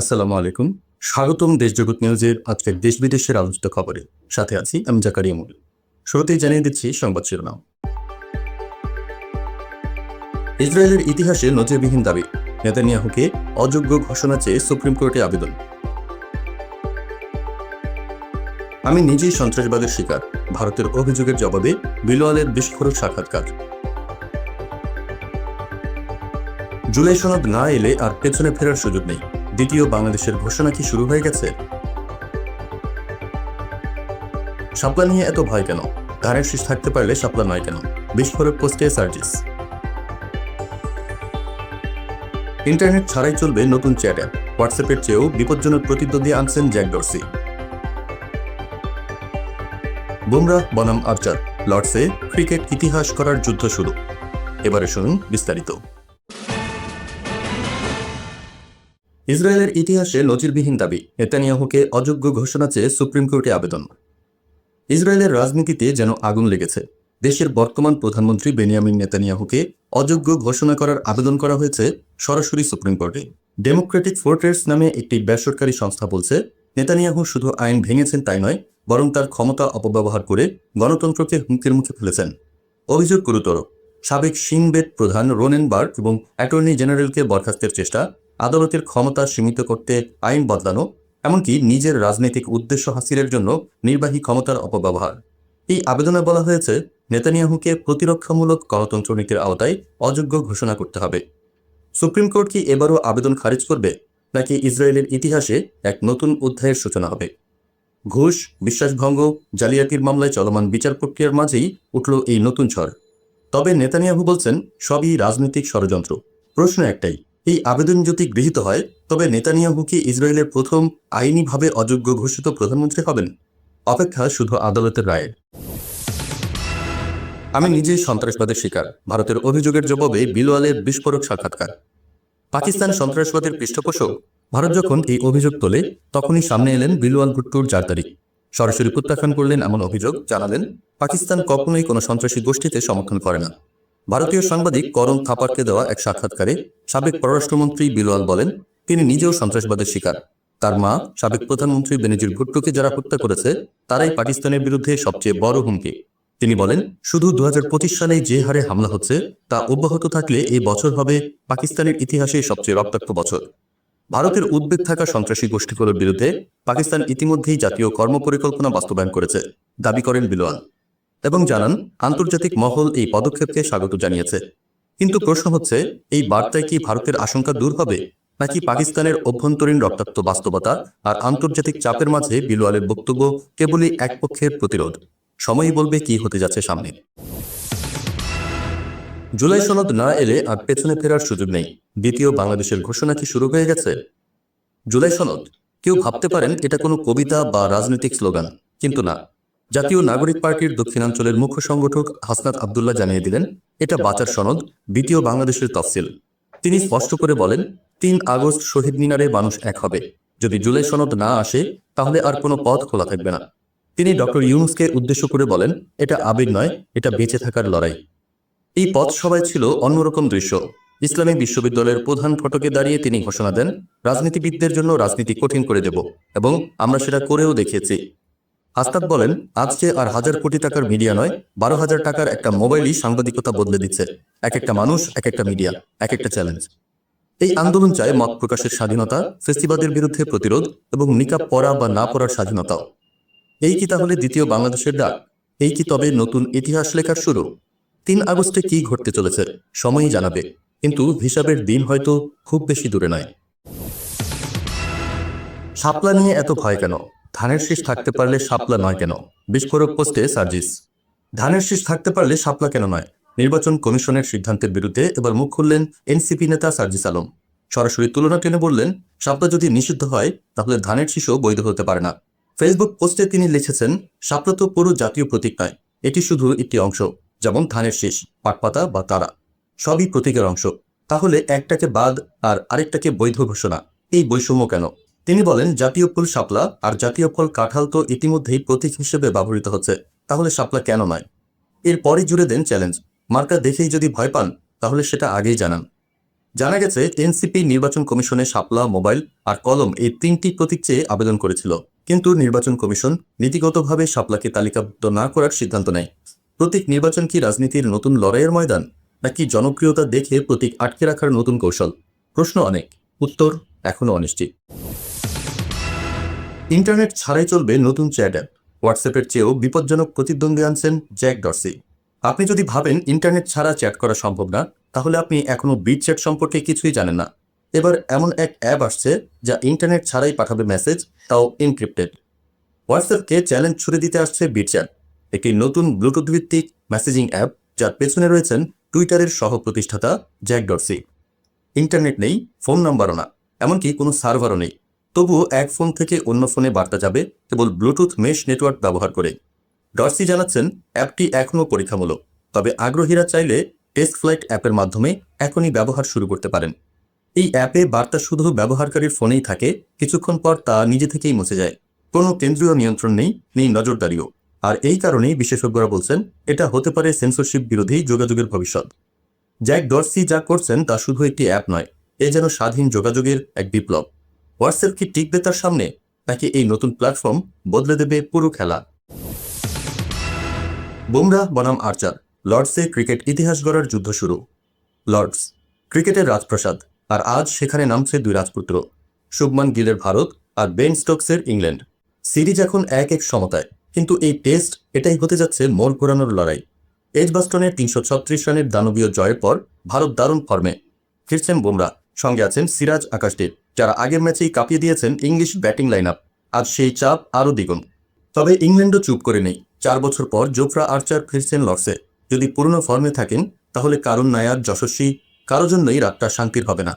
আসসালামু আলাইকুম। স্বাগতম দেশজগৎ নিউজের আজকের দেশ বিদেশের আলোচিত খবরে। সাথে আছি আমি জাকারিয়া মুল শুরুতেই জানিয়ে দিচ্ছি সংবাদ শিরোনাম। ইসরায়েলের ইতিহাসে নজিরবিহীন দাবি, নেতানিয়াহুকে অযোগ্য ঘোষণা চেয়ে সুপ্রিম কোর্টে আবেদন। আমি নিজেই সন্ত্রাসবাদের শিকার, ভারতের অভিযোগের জবাবে বিলোয়ালের বিস্ফোরক সাক্ষাৎকার। জুলাই সনদ না এলে আর পেছনে ফেরার সুযোগ নেই। দ্বিতীয় বাংলাদেশের ঘোষণা কি শুরু হয়ে গেছে? শাপলা নিয়ে এত ভয় কেন? ধানের শীষ থাকতে পারলে শাপলা নয় কেন? বিস্ফোরক পোস্টে সার্জিস। ইন্টারনেট ছাড়াই চলবে নতুন চ্যাট অ্যাপ। হোয়াটসঅ্যাপের চেয়েও বিপজ্জনক প্রতিদ্বন্দ্বী আনছেন জ্যাক ডরসি। বুমরাহ বনাম আর্চার লর্ডসে ক্রিকেট ইতিহাস করার যুদ্ধ শুরু। এবারে শুনুন বিস্তারিত। ইসরায়েলের ইতিহাসে নজিরবিহীন দাবি, নেতানিয়াহুকে অযোগ্য ঘোষণা চেয়ে সুপ্রিম কোর্টে আবেদন। ইসরায়েলের রাজনীতিতে যেন আগুন লেগেছে। দেশের বর্তমান প্রধানমন্ত্রী বেনিয়ামিন নেতানিয়াহুকে অযোগ্য ঘোষণা করার আবেদন করা হয়েছে সরাসরি সুপ্রিম কোর্টে। ডেমোক্রেটিক ফোর্ট্রেস নামে একটি বেসরকারি সংস্থা বলছে, নেতানিয়াহু শুধু আইন ভেঙেছেন তাই নয়, বরং তার ক্ষমতা অপব্যবহার করে গণতন্ত্রকে হুমকির মুখে ফেলেছেন। অভিযোগ গুরুতর। সাবেক সিংবেদ প্রধান রোনেন বার্গ এবং অ্যাটর্নি জেনারেলকে বরখাস্তের চেষ্টা আদালতের ক্ষমতা সীমিত করতে আইন বদলানো, এমনকি নিজের রাজনৈতিক উদ্দেশ্য হাসিলের জন্য নির্বাহী ক্ষমতার অপব্যবহার। এই আবেদনে বলা হয়েছে, নেতানিয়াহুকে প্রতিরক্ষামূলক গণতন্ত্র নীতির আওতায় অযোগ্য ঘোষণা করতে হবে। সুপ্রিম কোর্ট কি এবারও আবেদন খারিজ করবে, নাকি ইসরায়েলের ইতিহাসে এক নতুন অধ্যায়ের সূচনা হবে? ঘুষ, বিশ্বাসভঙ্গ, জালিয়াতির মামলায় চলমান বিচার প্রক্রিয়ার মাঝেই উঠল এই নতুন ঝড়। তবে নেতানিয়াহু বলছেন, সবই রাজনৈতিক ষড়যন্ত্র। প্রশ্ন একটাই এই আবেদন যদি গৃহীত হয়, তবে নেতানিয়াহু কি ইসরায়েলের প্রথম আইনিভাবে অযোগ্য ঘোষিত প্রধানমন্ত্রী হবেন। অপেক্ষা শুধু আদালতের রায়ের আমি নিজেই সন্ত্রাসবাদের শিকার। ভারতের অভিযোগের জবাবে বিলওয়ালের বিস্ফোরক সাক্ষাৎকার। পাকিস্তান সন্ত্রাসবাদের পৃষ্ঠপোষক। ভারত যখন এই অভিযোগ তোলে, তখনই সামনে এলেন বিলওয়াল ভুট্টোর তারিখ। সরাসরি প্রত্যাখ্যান করলেন এমন অভিযোগ, জানালেন, পাকিস্তান কখনোই কোনো সন্ত্রাসী গোষ্ঠীতে সমর্থন করে না। ভারতীয় সাংবাদিক করণ থাপারকে দেওয়া এক সাক্ষাৎকারে সাবেক পররাষ্ট্রমন্ত্রী বিলওয়াল বলেন, তিনি নিজেও সন্ত্রাসবাদের শিকার। তার মা, সাবেক প্রধানমন্ত্রী বেনজির ভুট্টোকে যারা হত্যা করেছে, তারাই পাকিস্তানের বিরুদ্ধে সবচেয়ে বড় হুমকি। তিনি বলেন, শুধু দু হাজার পঁচিশ সালে যে হারে হামলা হচ্ছে, তা অব্যাহত থাকলে এই বছর হবে পাকিস্তানের ইতিহাসে সবচেয়ে রক্তাক্ত বছর। ভারতের উদ্বেগ থাকা সন্ত্রাসী গোষ্ঠীগুলোর বিরুদ্ধে পাকিস্তান ইতিমধ্যেই জাতীয় কর্মপরিকল্পনা বাস্তবায়ন করেছে, দাবি করেন বিলোয়াল এবং জানান, আন্তর্জাতিক মহল এই পদক্ষেপকে স্বাগত জানিয়েছে। কিন্তু প্রশ্ন হচ্ছে, এই বার্তায় কি ভারতের আশঙ্কা দূর হবে, নাকি পাকিস্তানের অভ্যন্তরীণ রক্তাক্ত বাস্তবতা আর আন্তর্জাতিক চাপের মাঝে বিলোয়ালের বক্তব্য কেবলই এক পক্ষের প্রতিরোধ? সময়ই বলবে কি হতে যাচ্ছে সামনে। জুলাই সনদ না এলে আর পেছনে ফেরার সুযোগ নেই। দ্বিতীয় বাংলাদেশের ঘোষণা কি শুরু হয়ে গেছে? জুলাই সনদ? কেউ ভাবতে পারেন, এটা কোনো কবিতা বা রাজনৈতিক স্লোগান, কিন্তু না। জাতীয় নাগরিক পার্টির দক্ষিণাঞ্চলের মুখ্য সংগঠক হাসনাত আবদুল্লাহ জানিয়ে দিলেন, এটা বাচার সনদ দ্বিতীয় বাংলাদেশের তফসিল। তিনি স্পষ্ট করে বলেন, তিন আগস্ট শহীদ মিনারে মানুষ এক হবে। যদি জুলাই সনদ না আসে, তাহলে আর কোনো পথ খোলা থাকবে না। তিনি ডক্টর ইউনুসকে উদ্দেশ্য করে বলেন, এটা আবেগ নয়, এটা বেঁচে থাকার লড়াই। এই পথ সবাই ছিল অন্যরকম দৃশ্য। ইসলামী বিশ্ববিদ্যালয়ের প্রধান ফটকে দাঁড়িয়ে তিনি ঘোষণা দেন, রাজনীতিবিদদের জন্য রাজনীতি কঠিন করে দেব এবং আমরা সেটা করেও দেখিয়েছি। আস্তাদ বলেন আজকে আর হাজার কোটি টাকার মিডিয়া নয় বারো হাজার টাকার একটা মোবাইলই সাংবাদিকতা বদলে দিচ্ছে এক একটা মানুষ এক একটা মিডিয়া এক একটা চ্যালেঞ্জ এই আন্দোলন চায় মত প্রকাশের স্বাধীনতা ফেস্টিভালের বিরুদ্ধে প্রতিরোধ এবং নিকাব পরা বা না পড়ার স্বাধীনতাও। এই কি তাহলে দ্বিতীয় বাংলাদেশের ডাক? এই কি তবে নতুন ইতিহাস লেখার শুরু? তিন আগস্টে কি ঘটতে চলেছে সময়ই জানাবে কিন্তু হিসাবের দিন হয়তো খুব বেশি দূরে নয়। শাপলা নিয়ে এত ভয় কেন? ধানের শীষ থাকতে পারলে শাপলা নয় কেন? বিস্ফোরক পোস্টে সার্জিস। ধানের শীষ থাকতে পারলে শাপলা কেন নয়? নির্বাচন কমিশনের সিদ্ধান্তের বিরুদ্ধে এবার মুখ খুললেন এনসিপি নেতা সার্জিস আলম। সরাসরি তুলনা টেনে বললেন শাপলা যদি নিষিদ্ধ হয় তাহলে ধানের শীষও বৈধ হতে পারে না। ফেসবুক পোস্টে তিনি লিখেছেন শাপলা তো পুরো জাতীয় প্রতীক নয় এটি শুধু একটি অংশ যেমন ধানের শীষ পাটপাতা বা তারা। সবই প্রতীকের অংশ। তাহলে একটাকে বাদ আর আরেকটাকে বৈধ ঘোষণা এই বৈষম্য কেন? তিনি বলেন, জাতীয় ফুল শাপলা আর জাতীয় ফল কাঁঠাল তো ইতিমধ্যেই প্রতীক হিসেবে ব্যবহৃত হচ্ছে। তাহলে শাপলা কেন নয়? এরপরই জুড়ে দেন চ্যালেঞ্জ। মার্কা দেখেই যদি ভয় পান, তাহলে সেটা আগেই জানান। জানা গেছে এনসিপি নির্বাচন কমিশনে শাপলা, মোবাইল আর কলম এই তিনটি প্রতীক চেয়ে আবেদন করেছিল। কিন্তু নির্বাচন কমিশন নীতিগতভাবে শাপলাকে তালিকাভুক্ত না করার সিদ্ধান্ত নেয়। প্রতীক নির্বাচন কি রাজনীতির নতুন লড়াইয়ের ময়দান, নাকি জনপ্রিয়তা দেখে প্রতীক আটকে রাখার নতুন কৌশল? প্রশ্ন অনেক। উত্তর এখনও অনিশ্চিত। ইন্টারনেট ছাড়াই চলবে নতুন চ্যাট অ্যাপ হোয়াটসঅ্যাপের চেয়েও বিপজ্জনক প্রতিদ্বন্দ্বী আনছেন জ্যাক ডরসি। আপনি যদি ভাবেন ইন্টারনেট ছাড়া চ্যাট করা সম্ভব না, তাহলে আপনি এখনও বিট চ্যাট সম্পর্কে কিছুই জানেন না। এবার এমন এক অ্যাপ আসছে যা ইন্টারনেট ছাড়াই পাঠাবে মেসেজ, তাও ইনক্রিপ্টেড হোয়াটসঅ্যাপকে চ্যালেঞ্জ ছুড়ে দিতে আসছে বিটচ্যাট, একটি নতুন ব্লুটুথ ভিত্তিক মেসেজিং অ্যাপ যার পেছনে রয়েছেন টুইটারের সহ প্রতিষ্ঠাতা জ্যাক ডরসি। ইন্টারনেট নেই, ফোন নাম্বারও না, এমনকি কোনো সার্ভারও নেই। তবুও এক ফোন থেকে অন্য ফোনে বার্তা যাবে কেবল ব্লুটুথ মেশ নেটওয়ার্ক ব্যবহার করে ডরসি জানাচ্ছেন, অ্যাপটি এখনও পরীক্ষামূলক, তবে আগ্রহীরা চাইলে টেস্ট ফ্লাইট অ্যাপের মাধ্যমে এখনই ব্যবহার শুরু করতে পারেন। এই অ্যাপে বার্তা শুধু ব্যবহারকারীর ফোনেই থাকে, কিছুক্ষণ পর তা নিজে থেকেই মুছে যায়। কোনো কেন্দ্রীয় নিয়ন্ত্রণ নেই নেই নজরদারিও। আর এই কারণেই বিশেষজ্ঞরা বলছেন, এটা হতে পারে সেন্সরশিপ বিরোধী যোগাযোগের ভবিষ্যৎ। জ্যাক ডরসি যা করছেন তা শুধু একটি অ্যাপ নয়, এ যেন স্বাধীন যোগাযোগের এক বিপ্লব। হোয়াটসঅ্যাপ কি টিকবে তার সামনে, নাকি এই নতুন প্ল্যাটফর্ম বদলে দেবে পুরো খেলা? বুমরাহ, বনাম আর্চার লর্ডসে ক্রিকেট ইতিহাস গড়ার যুদ্ধ শুরু। লর্ডস, ক্রিকেটের রাজপ্রাসাদ, আর আজ সেখানে নামছে দুই রাজপুত্র, শুভমান গিলের ভারত আর বেন স্টোকসের ইংল্যান্ড। সিরিজ এখন এক এক সমতায়, কিন্তু এই টেস্ট এটাই হতে যাচ্ছে মোড় ঘোরানোর লড়াই। এজবাস্টনের তিনশো ছত্রিশ রানের দানবীয় জয়ের পর ভারত দারুণ ফর্মে, ফিরছেন বুমরা সঙ্গে আছেন সিরাজ আকাশদীপ যারা আগের ম্যাচেই কাঁপিয়ে দিয়েছেন ইংলিশ ব্যাটিং লাইন আপ আজ সেই চাপ আরও দ্বিগুণ। তবে ইংল্যান্ডও চুপ করে নেই। চার বছর পর জোফরা আর্চার ফিরছেন লর্ডসে। যদি পুরনো ফর্মে থাকেন, তাহলে কারণ নায়ার যশস্বী। কারও জন্যই রাতটা শান্তির হবে না।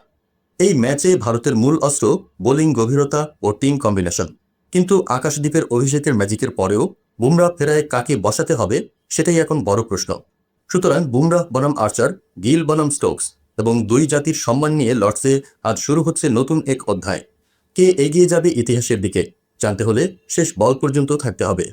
এই ম্যাচে ভারতের মূল অস্ত্র, বোলিং গভীরতা ও টিম কম্বিনেশন। কিন্তু আকাশদ্বীপের অভিষেকের ম্যাজিকের পরেও বুমরা ফেরায় কাকে বসাতে হবে, সেটাই এখন বড় প্রশ্ন। সুতরাং বুমরাহ, বনাম আর্চার, গিল, বনাম স্টোকস। এবং দুই জাতির সম্মান নিয়ে লর্ডসে আজ শুরু হচ্ছে নতুন এক অধ্যায়। কে এগিয়ে যাবে ইতিহাসের দিকে? জানতে হলে শেষ বল পর্যন্ত থাকতে হবে।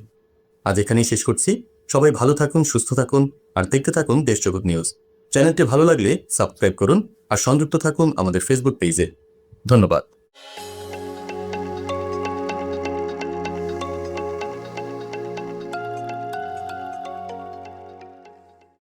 আজ এখানেই শেষ করছি। সবাই ভালো থাকুন, সুস্থ থাকুন, আর দেখতে থাকুন দেশজগৎ নিউজ। চ্যানেলটি ভালো লাগলে সাবস্ক্রাইব করুন, আর সংযুক্ত থাকুন আমাদের ফেসবুক পেজে ধন্যবাদ।